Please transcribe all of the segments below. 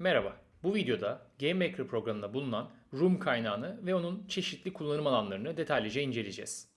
Merhaba. Bu videoda GameMaker programında bulunan Room kaynağını ve onun çeşitli kullanım alanlarını detaylıca inceleyeceğiz.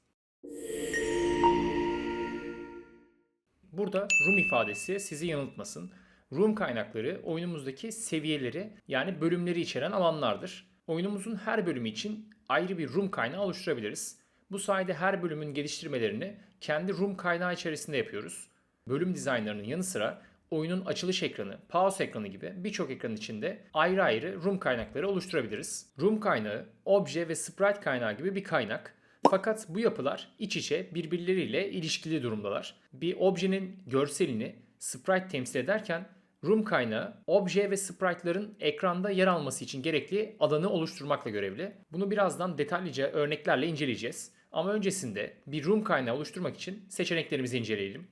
Burada room ifadesi sizi yanıltmasın. Room kaynakları oyunumuzdaki seviyeleri yani bölümleri içeren alanlardır. Oyunumuzun her bölümü için ayrı bir room kaynağı oluşturabiliriz. Bu sayede her bölümün geliştirmelerini kendi room kaynağı içerisinde yapıyoruz. Bölüm dizaynlarının yanı sıra oyunun açılış ekranı, pause ekranı gibi birçok ekran içinde ayrı ayrı room kaynakları oluşturabiliriz. Room kaynağı, obje ve sprite kaynağı gibi bir kaynak. Fakat bu yapılar iç içe birbirleriyle ilişkili durumdalar. Bir objenin görselini sprite temsil ederken room kaynağı obje ve sprite'ların ekranda yer alması için gerekli alanı oluşturmakla görevli. Bunu birazdan detaylıca örneklerle inceleyeceğiz. Ama öncesinde bir room kaynağı oluşturmak için seçeneklerimizi inceleyelim.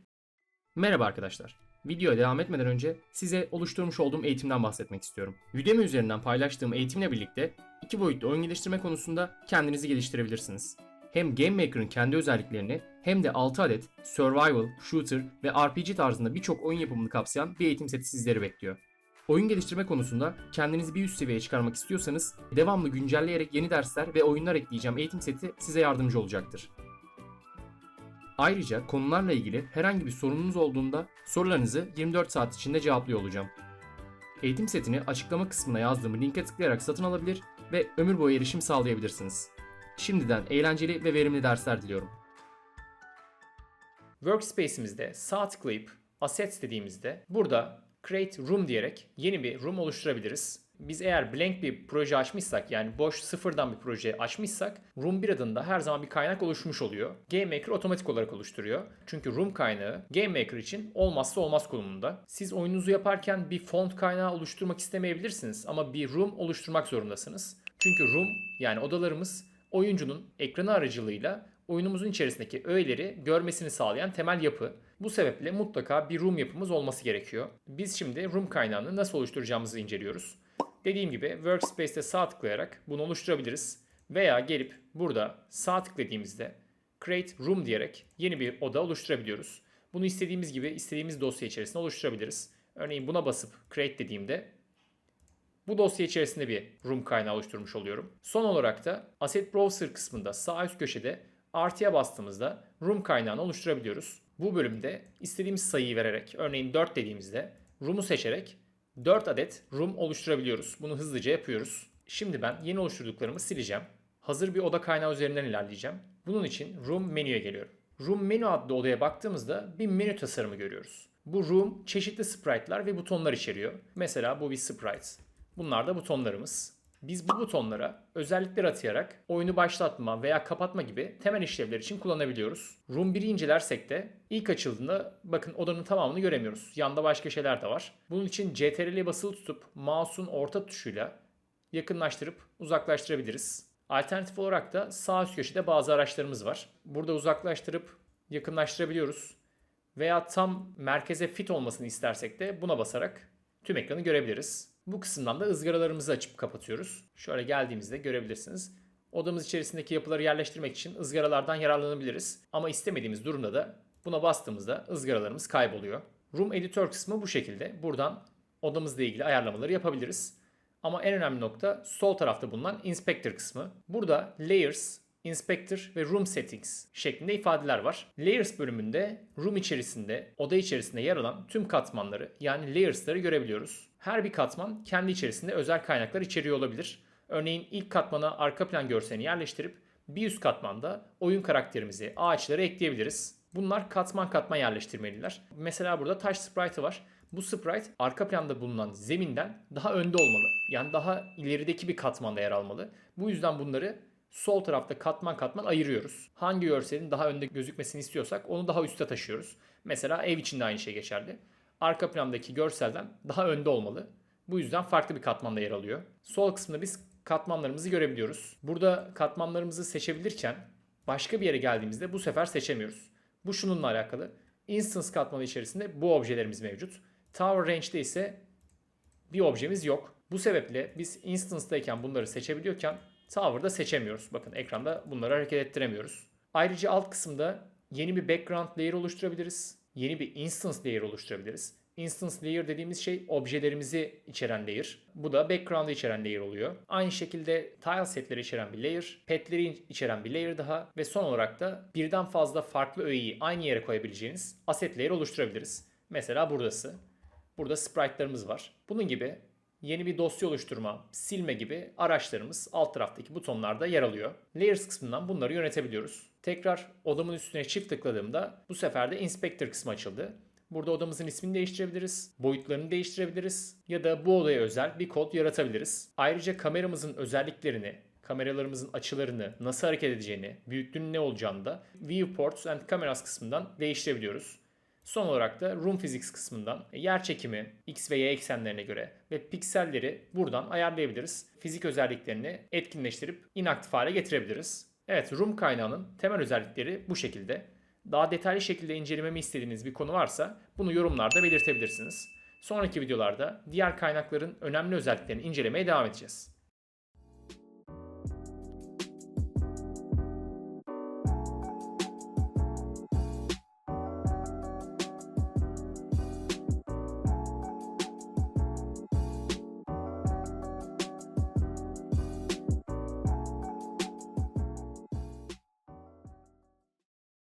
Merhaba arkadaşlar. Videoya devam etmeden önce size oluşturmuş olduğum eğitimden bahsetmek istiyorum. Udemy üzerinden paylaştığım eğitimle birlikte iki boyutlu oyun geliştirme konusunda kendinizi geliştirebilirsiniz. Hem Game Maker'ın kendi özelliklerini hem de 6 adet survival, shooter ve RPG tarzında birçok oyun yapımını kapsayan bir eğitim seti sizleri bekliyor. Oyun geliştirme konusunda kendinizi bir üst seviyeye çıkarmak istiyorsanız devamlı güncelleyerek yeni dersler ve oyunlar ekleyeceğim eğitim seti size yardımcı olacaktır. Ayrıca konularla ilgili herhangi bir sorununuz olduğunda sorularınızı 24 saat içinde cevaplıyor olacağım. Eğitim setini açıklama kısmına yazdığım linke tıklayarak satın alabilir ve ömür boyu erişim sağlayabilirsiniz. Şimdiden eğlenceli ve verimli dersler diliyorum. Workspace'imizde sağ tıklayıp Assets dediğimizde burada Create Room diyerek yeni bir room oluşturabiliriz. Biz eğer blank bir proje açmışsak yani boş sıfırdan bir proje açmışsak Room 1 adında her zaman bir kaynak oluşmuş oluyor. GameMaker otomatik olarak oluşturuyor. Çünkü Room kaynağı GameMaker için olmazsa olmaz konumunda. Siz oyununuzu yaparken bir font kaynağı oluşturmak istemeyebilirsiniz ama bir Room oluşturmak zorundasınız. Çünkü Room yani odalarımız oyuncunun ekranı aracılığıyla oyunumuzun içerisindeki öğeleri görmesini sağlayan temel yapı. Bu sebeple mutlaka bir room yapımız olması gerekiyor. Biz şimdi room kaynağını nasıl oluşturacağımızı inceliyoruz. Dediğim gibi Workspace'te sağ tıklayarak bunu oluşturabiliriz. Veya gelip burada sağ tıkladığımızda Create Room diyerek yeni bir oda oluşturabiliyoruz. Bunu istediğimiz gibi istediğimiz dosya içerisinde oluşturabiliriz. Örneğin buna basıp Create dediğimde bu dosya içerisinde bir room kaynağı oluşturmuş oluyorum. Son olarak da Asset Browser kısmında sağ üst köşede artıya bastığımızda room kaynağını oluşturabiliyoruz. Bu bölümde istediğimiz sayıyı vererek örneğin 4 dediğimizde room'u seçerek 4 adet room oluşturabiliyoruz. Bunu hızlıca yapıyoruz. Şimdi ben yeni oluşturduklarımı sileceğim. Hazır bir oda kaynağı üzerinden ilerleyeceğim. Bunun için room menüye geliyorum. Room menü adlı odaya baktığımızda bir menü tasarımı görüyoruz. Bu room çeşitli sprite'lar ve butonlar içeriyor. Mesela bu bir sprite. Bunlar da butonlarımız. Biz bu butonlara özellikler atayarak oyunu başlatma veya kapatma gibi temel işlevler için kullanabiliyoruz. Room 1'i incelersek de ilk açıldığında bakın odanın tamamını göremiyoruz. Yanda başka şeyler de var. Bunun için CTRL'ye basılı tutup mouse'un orta tuşuyla yakınlaştırıp uzaklaştırabiliriz. Alternatif olarak da sağ üst köşede bazı araçlarımız var. Burada uzaklaştırıp yakınlaştırabiliyoruz. Veya tam merkeze fit olmasını istersek de buna basarak tüm ekranı görebiliriz. Bu kısımdan da ızgaralarımızı açıp kapatıyoruz. Şöyle geldiğimizde görebilirsiniz. Odamız içerisindeki yapıları yerleştirmek için ızgaralardan yararlanabiliriz. Ama istemediğimiz durumda da buna bastığımızda ızgaralarımız kayboluyor. Room Editor kısmı bu şekilde. Buradan odamızla ilgili ayarlamaları yapabiliriz. Ama en önemli nokta sol tarafta bulunan Inspector kısmı. Burada Layers, Inspector ve Room Settings şeklinde ifadeler var. Layers bölümünde room içerisinde, oda içerisinde yer alan tüm katmanları yani layers'ları görebiliyoruz. Her bir katman kendi içerisinde özel kaynaklar içeriyor olabilir. Örneğin ilk katmana arka plan görselini yerleştirip bir üst katmanda oyun karakterimizi, ağaçları ekleyebiliriz. Bunlar katman katman yerleştirmeliler. Mesela burada taş sprite'ı var. Bu sprite arka planda bulunan zeminden daha önde olmalı. Yani daha ilerideki bir katmanda yer almalı. Bu yüzden bunları sol tarafta katman katman ayırıyoruz. Hangi görselin daha önde gözükmesini istiyorsak onu daha üste taşıyoruz. Mesela ev için de aynı şey geçerli. Arka plandaki görselden daha önde olmalı. Bu yüzden farklı bir katmanda yer alıyor. Sol kısmında biz katmanlarımızı görebiliyoruz. Burada katmanlarımızı seçebilirken başka bir yere geldiğimizde bu sefer seçemiyoruz. Bu şununla alakalı. Instance katmanı içerisinde bu objelerimiz mevcut. Tower Range'de ise bir objemiz yok. Bu sebeple biz Instance'dayken bunları seçebiliyorken Tower'da seçemiyoruz. Bakın ekranda bunları hareket ettiremiyoruz. Ayrıca alt kısımda yeni bir background layer oluşturabiliriz. Yeni bir instance layer oluşturabiliriz. Instance layer dediğimiz şey objelerimizi içeren layer. Bu da background'ı içeren layer oluyor. Aynı şekilde tile setleri içeren bir layer, petleri içeren bir layer daha ve son olarak da birden fazla farklı öğeyi aynı yere koyabileceğiniz asset layer oluşturabiliriz. Mesela buradası. Burada sprite'larımız var. Bunun gibi yeni bir dosya oluşturma, silme gibi araçlarımız alt taraftaki butonlarda yer alıyor. Layers kısmından bunları yönetebiliyoruz. Tekrar odamın üstüne çift tıkladığımda bu sefer de Inspector kısmı açıldı. Burada odamızın ismini değiştirebiliriz, boyutlarını değiştirebiliriz ya da bu odaya özel bir kod yaratabiliriz. Ayrıca kameramızın özelliklerini, kameralarımızın açılarını, nasıl hareket edeceğini, büyüklüğünün ne olacağını da Viewports and Cameras kısmından değiştirebiliyoruz. Son olarak da Room Physics kısmından yer çekimi, x ve y eksenlerine göre ve pikselleri buradan ayarlayabiliriz. Fizik özelliklerini etkinleştirip inaktif hale getirebiliriz. Evet, Room kaynağının temel özellikleri bu şekilde. Daha detaylı şekilde incelememi istediğiniz bir konu varsa bunu yorumlarda belirtebilirsiniz. Sonraki videolarda diğer kaynakların önemli özelliklerini incelemeye devam edeceğiz.